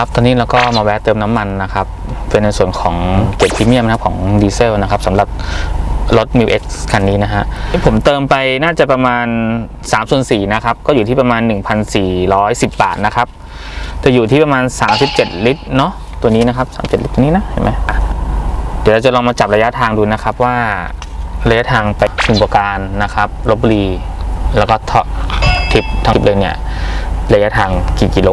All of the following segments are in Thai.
ครับตอนนี้เราก็มาแวะเติมน้ำมันนะครับ เป็นในส่วนของเกรดพรีเมียมนะครับของดีเซลนะครับสำหรับรถ m ิว X คันนี้นะฮะที่ผมเติมไปน่าจะประมาณ3ส่วน4นะครับ ก็อยู่ที่ประมาณ 1,410 บาทนะครับ จะอยู่ที่ประมาณ 37 ลิตรเนาะตัวนี้นะครับ 37 ลิตรตัวนี้นะ เห็นไหมเดี๋ยวเราจะลองมาจับระยะทางดูนะครับว่าระยะทางไปสมุทรปราการนะครับลบบุรี แล้วก็ททริปทั้งทริปเลยเนี่ยระยะทางกี่กิโล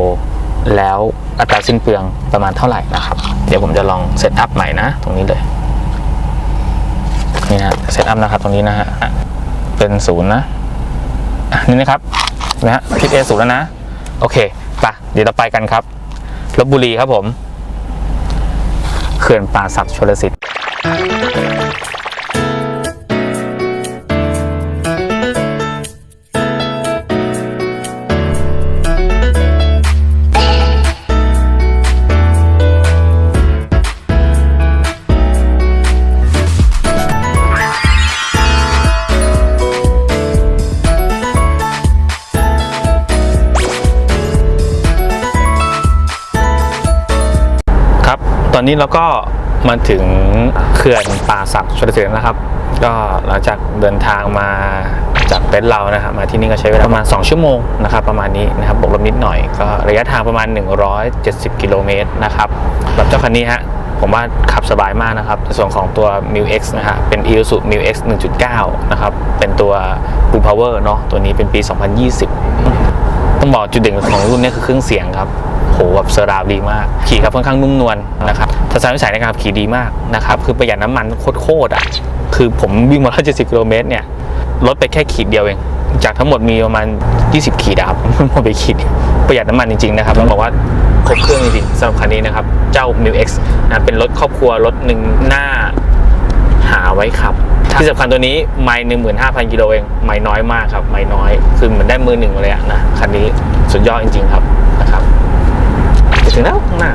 แล้วอัตราสิ้นเปลืองประมาณเท่าไหร่นะครับ เดี๋ยวผมจะลองเซตอัพใหม่นะ ตรงนี้เลยนี่นะเซตอัพนะครับตรงนี้นะฮะเป็นศูนย์นะนี่นะครับนะฮะทิศเอศูนย์แล้วนะ โอเคไปะเดี๋ยวเราไปกันครับลบบุรีครับผม เขื่อนป่าศักดิ์ชลสิทธิ์ อนนี้เราก็มาถึงเขื่อนป่าศักดิ์ชลสิทธิ์แล้วนะครับ ก็หลังจากเดินทางมาจากเต็นท์เรานะครับมาที่นี่ก็ใช้เวลาประมาณ 2 ชั่วโมงนะครับประมาณนี้นะครับบวกลบนิดหน่อยก็ระยะทางประมาณ 170 กิโลเมตรนะครับแบบเจ้าคันนี้ฮะผมว่าขับสบายมากนะครับในส่วนของตัว m ิว X นะฮะเป็น Isuzu m ิว X 1.9 นะครับ เป็นตัว Blue Power เนาะตัวนี้เป็นปี 2020 ต้องบอกจุดเด่นของรุ่นนี้คือเครื่องเสียงครับ โหแบบเซอร์ราวดีมาก ขี่ครับค่อนข้างนุ่มนวลนะครับทัศนวิสัยในการขับขี่ดีมากนะครับคือประหยัดน้ำมันโคตรๆอะคือผมวิ่งมา170กิโลเมตรเนี่ยลดไปแค่ขีดเดียวเองจากทั้งหมดมีประมาณ 20 ขีดอะครับหมดไปขีดประหยัดน้ำมันจริงๆนะครับต้องบอกว่าครบเครื่องจริงๆสำหรับคันนี้นะครับ เจ้า m ิว X นะเป็นรถครอบครัวรถหนึ่งหน้าหาไว้ขับ ที่สำคัญตัวนี้ไม่หนึ่งหมื่นห้าพันกิโลเอง ไม่น้อยมากครับ ไม่น้อย คือเหมือนได้มือหนึ่งเลยอะนะ คันนี้สุดยอดจริงๆครับนะครับ ถึงแล้วข้างหน้า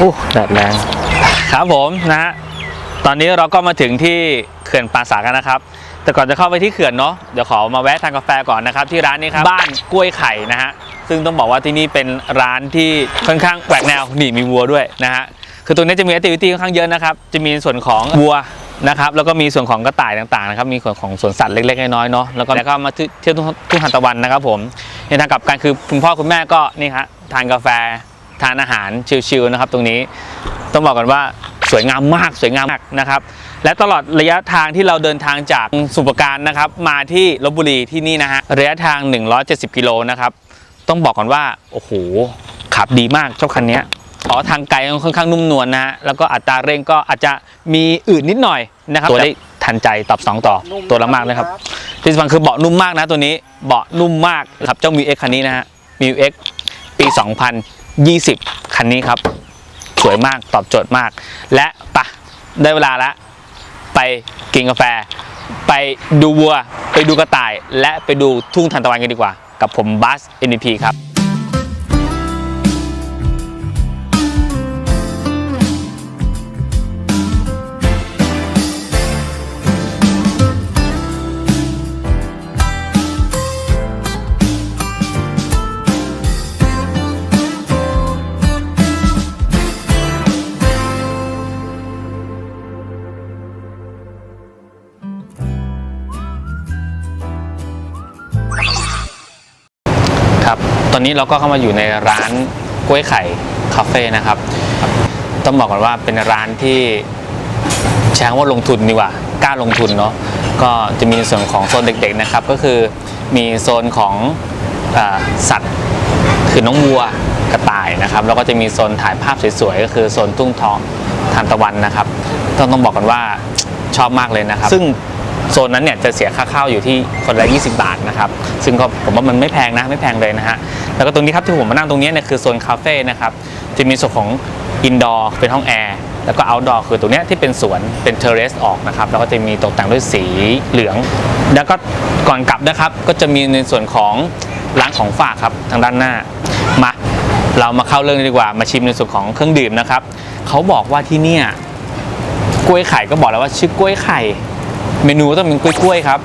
อ้แดดแรงครับผมนะฮะตอนนี้เราก็มาถึงที่เขื่อนป่าสักกันนะครับ แต่ก่อนจะเข้าไปที่เขื่อนเนาะเดี๋ยวขอมาแวะทานกาแฟก่อนนะครับ ที่ร้านนี้ครับบ้านกล้วยไข่นะฮะซึ่งต้องบอกว่าที่นี่เป็นร้านที่ค่อนข้างแปลกแนวนี่มีวัวด้วยนะฮะคือตรงนี้จะมีแอคทิวิตี้ค่อนข้างเยอะนะครับ จะมีส่วนของวัวนะครับแล้วก็มีส่วนของกระต่ายต่างๆนะครับมีส่วนของสวนสัตว์เล็กๆน้อยๆเนาะแล้วก็แล้วก็มาเที่ยวทุ่งทานตะวันนะครับผมในทางกลับกันคือคุณพ่อคุณแม่ก็นี่ครับทานกาแฟ ทานอาหารชิลๆนะครับ ตรงนี้ต้องบอกกันว่าสวยงามมากสวยงามมากนะครับ และตลอดระยะทางที่เราเดินทางจากสมุพรปรการนะครับ มาที่ลบบุรีที่นี่นะฮะระยะทาง 170 กิโลนะครับต้องบอกก่อนว่าโอ้โหขับดีมากเจ้าคันเนี้ยอ๋อทางไกลค่อนข้างนุ่มนวลนะฮะแล้วก็อัตราเร่งก็อาจจะมีอื่นนิดหน่อยนะครับตัวได้ทันใจตอบ2ต่อตัวละมากนะครับที่สำคัญคือเบาะนุ่มมากนะตัวนี้เบาะนุ่มมากครับเจ้ามิวเอ็กคันนี้นะฮะมิวเอ็กปี 20 คันนี้ครับ สวยมากตอบโจทย์มาก และปะได้เวลาแล้วไปกินกาแฟ ไปดูวัว ไปดูกระต่าย และไปดูทุ่งทานตะวันกันดีกว่า กับผมบัส NP ครับ อนนี้เราก็เข้ามาอยู่ในร้านกล้วยไข่คาเฟ่นะครับ ต้องบอกก่อนว่าเป็นร้านที่ใช้คำว่าลงทุนดีกว่ากล้าลงทุนเนาะก็จะมีส่วนของโซนเด็กๆนะครับ ก็คือมีโซนของอสัตว์คือน้องวัวกระต่ายนะครับแล้วก็จะมีโซนถ่ายภาพสวยๆก็คือโซนทุ่งทองทานตะวันนะครับ ต้องต้องบอกกันว่าชอบมากเลยนะครับ ซึ่ง โซนนั้นเนี่ยจะเสียค่าเข้าอยู่ที่คนละ 20 บาทนะครับซึ่งก็ผมว่ามันไม่แพงนะไม่แพงเลยนะฮะแล้วก็ตรงนี้ครับที่ผมมานั่งตรงนี้เนี่ยคือโซนคาเฟ่นะครับจะมีส่วนของอินดอร์เป็นห้องแอร์แล้วก็เอาท์ดอร์คือตรงเนี้ยที่เป็นสวนเป็นเทเรสออกนะครับแล้วก็จะมีตกแต่งด้วยสีเหลือง แล้วก็ก่อนกลับนะครับ ก็จะมีในส่วนของร้านของฝากครับทางด้านหน้ามาเรามาเข้าเรื่องดีกว่ามาชิมในส่วนของเครื่องดื่มนะครับเขาบอกว่าที่เนี่ยกล้วยไข่ก็บอกแล้วว่าชื่อกล้วยไข่ เมนูต้องเป็นกล้วยกล้วยๆครับ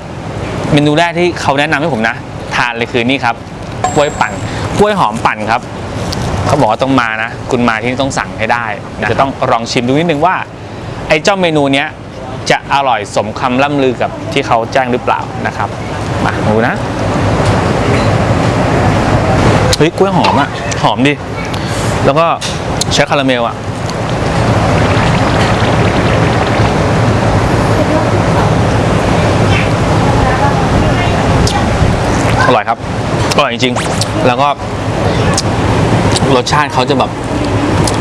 เมนูแรกที่เขาแนะนำให้ผมนะ ทานเลยคือนี่ครับกล้วยปั่นกล้วยหอมปั่นครับ เขาบอกว่าต้องมานะ คุณมาที่นี่ต้องสั่งให้ได้นะจะต้องลองชิมดูนิดนึงว่า ไอ้เจ้าเมนูเนี้ยจะอร่อยสมคำล่ำลือกับที่เขาแจ้งหรือเปล่านะครับ มาดูนะ เฮ้ยกล้วยหอมอะหอมดิ แล้วก็ใช้คาราเมลอะ อร่อยครับอร่อยจริงๆ แล้วก็รสชาติเขาจะแบบ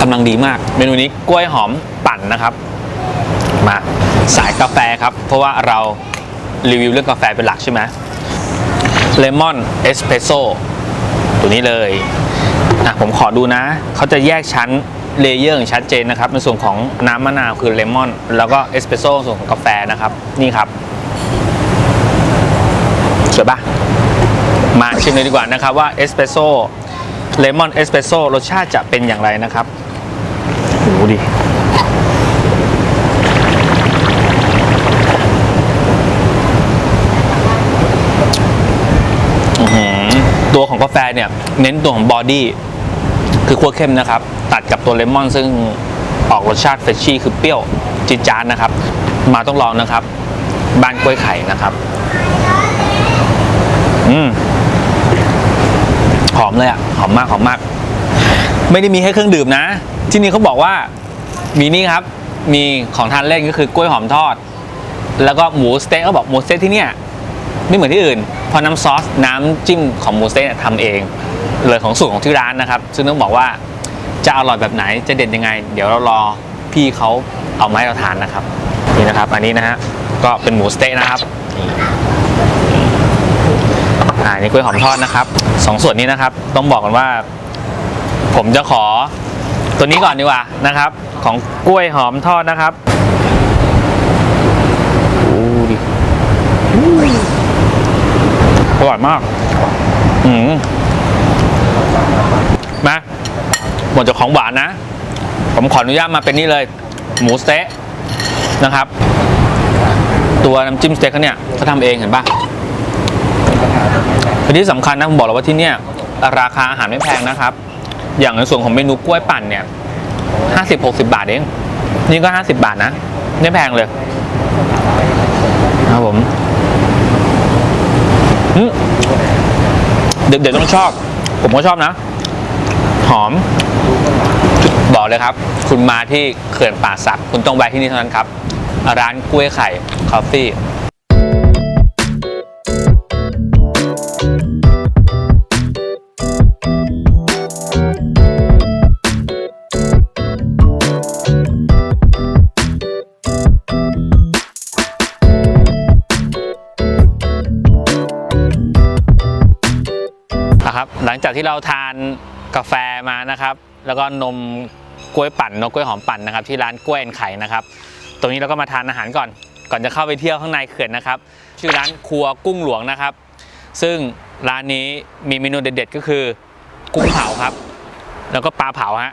กำลังดีมาก เมนูนี้กล้วยหอมปั่นนะครับ มาสายกาแฟครับ เพราะว่าเรารีวิวเรื่องกาแฟเป็นหลักใช่ไหมเลมอนเอสเ e รสโซ่ตัวนี้เลยนะผมขอดูนะ เขาจะแยกชั้นเลเยอร์อย่างชัดเจนนะครับ ในส่วนของน้ำมะนาวคือเลมอน แล้วก็เอสเ e รสโซ่ส่วนของกาแฟนะครับ นี่ครับสวยปะ มาชิมเลยดีกว่านะครับว่าเอสเ e รสโซ่เลมอนเอสเ e รสโซ่รสชาติจะเป็นอย่างไรนะครับโอ้โหดิตัวของกาแฟเนี่ย เน้นตัวของบอดี้คือคั่วเข้มนะครับ ตัดกับตัวเลมอนซึ่งออกรสชาติเฟรชชี่คือเปรี้ยวจีจาดนะครับ มาต้องลองนะครับ บ้านกล้วยไข่นะครับ อืม หอมเลยอะหอมมากหอมมาก ไม่ได้มีแค่เครื่องดื่มนะ ที่นี่เขาบอกว่ามีนี่ครับ มีของทานเล่นก็คือกล้วยหอมทอด แล้วก็หมูสเต๊กเขาบอกหมูสเต๊กที่เนี่ยไม่เหมือนที่อื่นเพราะน้ำซอสน้ำจิ้มของหมูสเต๊กทำเอง เลยของสูตรของที่ร้านนะครับ ซึ่งต้องบอกว่าจะอร่อยแบบไหนจะเด็ดยังไง เดี๋ยวเรารอพี่เขาเอามาให้เราทานนะครับนี่นะครับ อันนี้นะฮะก็เป็นหมูสเต๊กนะครับนี่ อ่านี่กล้วยหอมทอดนะครับสองส่วนนี้นะครับ ต้องบอกกันว่า ผมจะขอตัวนี้ก่อนดีกว่านะครับ ของกล้วยหอมทอดนะครับโอ้ดิอร่อยมาก อืมมาหมดจากของหวานนะ ผมขออนุญาตมาเป็นนี่เลย หมูสเต๊ะนะครับ ตัวน้ำจิ้มสเต๊กเขาเนี่ยเขาทำเองเห็นปะ และที่สำคัญนะผมบอกเลยว่าที่เนี่ยราคาอาหารไม่แพงนะครับ อย่างในส่วนของเมนูกล้วยปั่นเนี่ยห้าสิบหกสิบาทเองนี่ก็ห้าสิบาทนะไม่แพงเลยครับผมเด็กๆต้องชอบ ผมก็ชอบนะ หอม บอกเลยครับ คุณมาที่เขื่อนป่าสัก คุณต้องแวะที่นี่เท่านั้นครับ ร้านกล้วยไข่คอฟฟี่ หลังจากที่เราทานกาแฟมานะครับ แล้วก็นมกล้วยปั่นนมกล้วยหอมปั่นนะครับ ที่ร้านกล้วยแอนไข่นะครับ ตรงนี้เราก็มาทานอาหารก่อน ก่อนจะเข้าไปเที่ยวข้างในเขื่อนนะครับ ชื่อร้านครัวกุ้งหลวงนะครับ ซึ่งร้านนี้มีเมนูเด็ด ๆ ก็คือ กุ้งเผาครับ แล้วก็ปลาเผาฮะ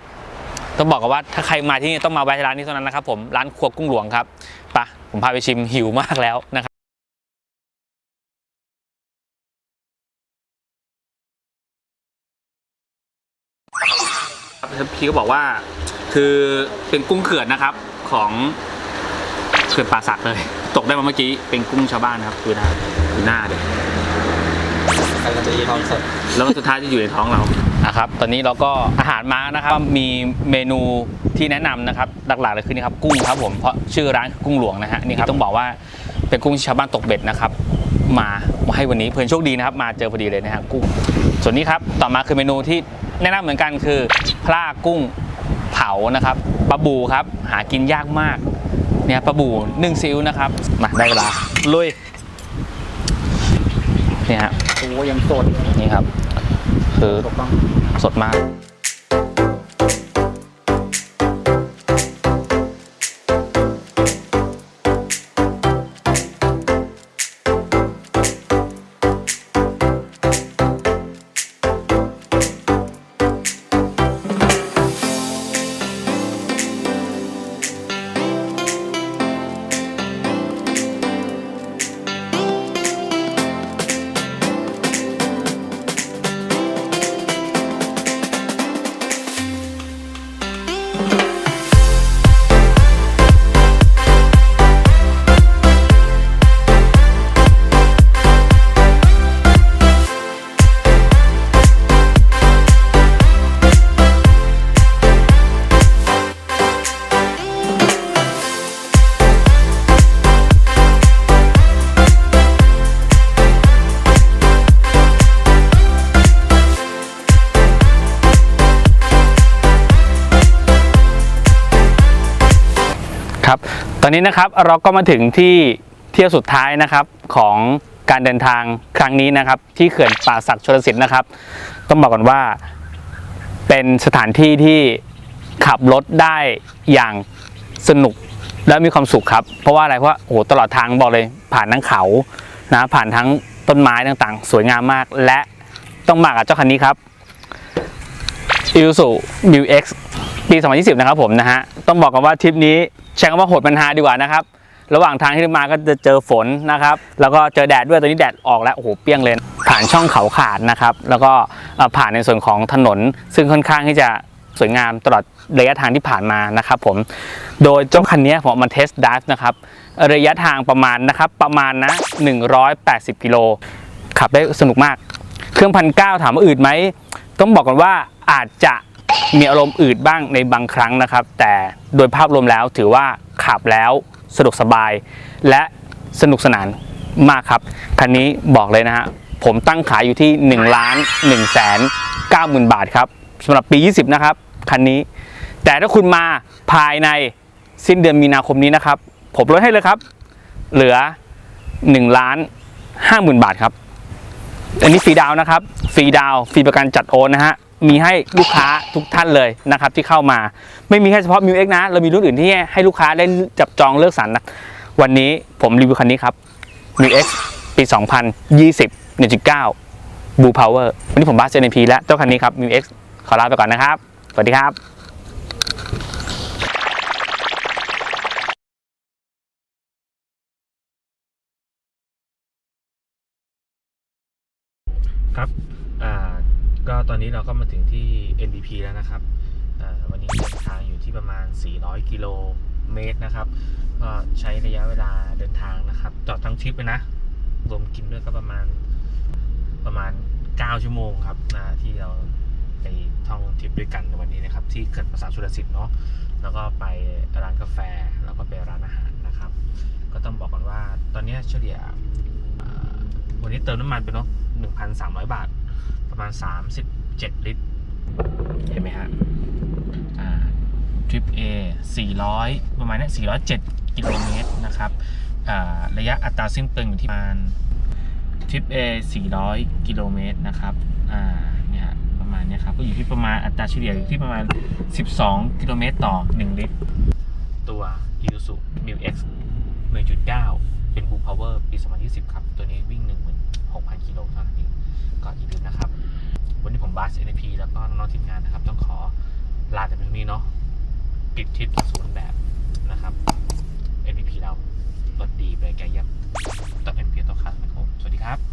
ต้องบอกกันว่าถ้าใครมาที่นี่ต้องมาแวะร้านนี้เท่านั้นนะครับผมร้านครัวกุ้งหลวงครับไปะผมพาไปชิมหิวมากแล้วนะครับ พี่ก็บอกว่า คือเป็นกุ้งเขื่อนนะครับของเขื่อนป่าสักเลย ตกได้มาเมื่อกี้เป็นกุ้งชาวบ้านนะครับดูหน้าดูหน้าเด็กใครก็จะยีท้องสดแล้วสุดท้ายจะอยู่ในท้องเรานะครับ ตอนนี้เราก็อาหารมานะครับมีเมนูที่แนะนำนะครับหลักๆเลยคือนี่ครับกุ้งครับผมเพราะชื่อร้านคือกุ้งหลวงนะฮะนี่ครับต้องบอกว่าเป็นกุ้งที่ชาวบ้านตกเบ็ดนะครับ มามาให้วันนี้เพื่อนโชคดีนะครับ มาเจอพอดีเลยนะฮะกุ้งส่วนนี้ครับต่อมาคือเมนูที่ แนะนำเหมือนกันคือปลากุ้งเผานะครับปลาบูครับหากินยากมากเนี่ยปลาบูนึ่งซิลนะครับมาได้เวลาลุยเนี่ยฮะโอ้ยังสดนี่ครับคือสดมาก ตอนนี้นะครับเราก็มาถึงที่เที่ยวสุดท้ายนะครับของการเดินทางครั้งนี้นะครับ ที่เขื่อนป่าศักดิ์ชลสิทธิ์นะครับ ต้องบอกก่อนว่า เป็นสถานที่ที่ขับรถได้อย่างสนุกและมีความสุขครับ เพราะว่าอะไรเพราะโอ้โหตลอดทางบอกเลยผ่านทั้งเขานะผ่านทั้งต้นไม้ต่างๆ สวยงามมาก และต้องมากับเจ้าคันนี้ครับ i s u m u x ปี 2020 นะครับผมนะฮะต้องบอกกันว่าทริปนี้ ใช้คำว่าโหดปัญหาดีกว่านะครับ ระหว่างทางที่มาก็จะเจอฝนนะครับ แล้วก็เจอแดดด้วยตอนนี้แดดออกแล้วโอ้โหเปรี้ยงเลย ผ่านช่องเขาขาดนะครับ แล้วก็ผ่านในส่วนของถนน ซึ่งค่อนข้างที่จะสวยงามตลอดระยะทางที่ผ่านมานะครับผม โดยเจ้าคันนี้ผมมาเทสต์ไดฟ์นะครับ ระยะทางประมาณนะครับประมาณนะ 180 กิโล ขับได้สนุกมาก เครื่องพันเก้าถามว่าอืดไหม ต้องบอกก่อนว่าอาจจะ มีอารมณ์อืดบ้างในบางครั้งนะครับ แต่โดยภาพรวมแล้วถือว่าขับแล้วสะดวกสบาย และสนุกสนานมากครับคันนี้บอกเลยนะฮะผมตั้งขายอยู่ที่1ล้าน1แสน9หมื่นบาทครับสำหรับปี 20 นะครับคันนี้ แต่ถ้าคุณมาภายในสิ้นเดือนมีนาคมนี้นะครับ ผมลดให้เลยครับ เหลือ1ล้าน5หมื่นบาทครับ อันนี้ฟรีดาวนะครับฟรีดาวฟรีประกันจัดโอนนะฮะ มีให้ลูกค้าทุกท่านเลยนะครับที่เข้ามา ไม่มีแค่เฉพาะ m ิ X นะเรามีรุ่นอื่นที่ให้ลูกค้าได้จับจองเลือกสรรนะวันนี้ผมรีวิวคันนี้ครับ m ิ X ปี 2020 1.9 Blue Power วันนี้ผมบาสเจนพีและเจ้าคันนี้ครับ m ิ X ขอลาไปก่อนนะครับ สวัสดีครับครับอ่า ก็ตอนนี้เราก็มาถึงที่ NDP แล้วนะครับวันนี้เดินทางอยู่ที่ประมาณ 400 กิโลเมตรนะครับ ก็ใช้ระยะเวลาเดินทางนะครับจอดทั้งทริปเลยนะ รวมกินด้วยก็ประมาณประมาณ 9 ชั่วโมงครับนะที่เราไปท่องทริปด้วยกันในวันนี้นะครับ ที่เกิดภาษาสุรสิทธิ์เนาะแล้วก็ไปร้านกาแฟแล้วก็ไปร้านอาหารนะครับ ก็ต้องบอกกันว่าตอนนี้เฉลี่ยวันนี้เติมน้ำมันไปเนาะ1,300 บาท ประมาณ 37 ลิตร เห็นไหมฮะอ่าทริป A 400 ประมาณเนี้ย407 กิโลเมตรนะครับอ่าระยะอัตราสิ้นเปลืองอยู่ที่ประมาณทริป A 400 กิโลเมตรนะครับอ่าเนี่ยฮะประมาณเนี้ยครับ ก็อยู่ที่ประมาณอัตราเฉลี่ยอยู่ที่ประมาณ 12 กิโลเมตรต่อ 1 ลิตร ตัว Isuzu Mu X 1.9 เป็น Blue Power ปี 2020 ครับ ตัวนี้วิ่ง ผมบัสเอ็นพีแล้วก็น้องทีมงานนะครับ ต้องขอลาแต่เพียงนี้เนาะปิดทริปศูนย์แบบนะครับเอ็นพีเรารถดีไปไกายี่ต้อเอ็นพีต้อคัสนะครับสวัสดีครับ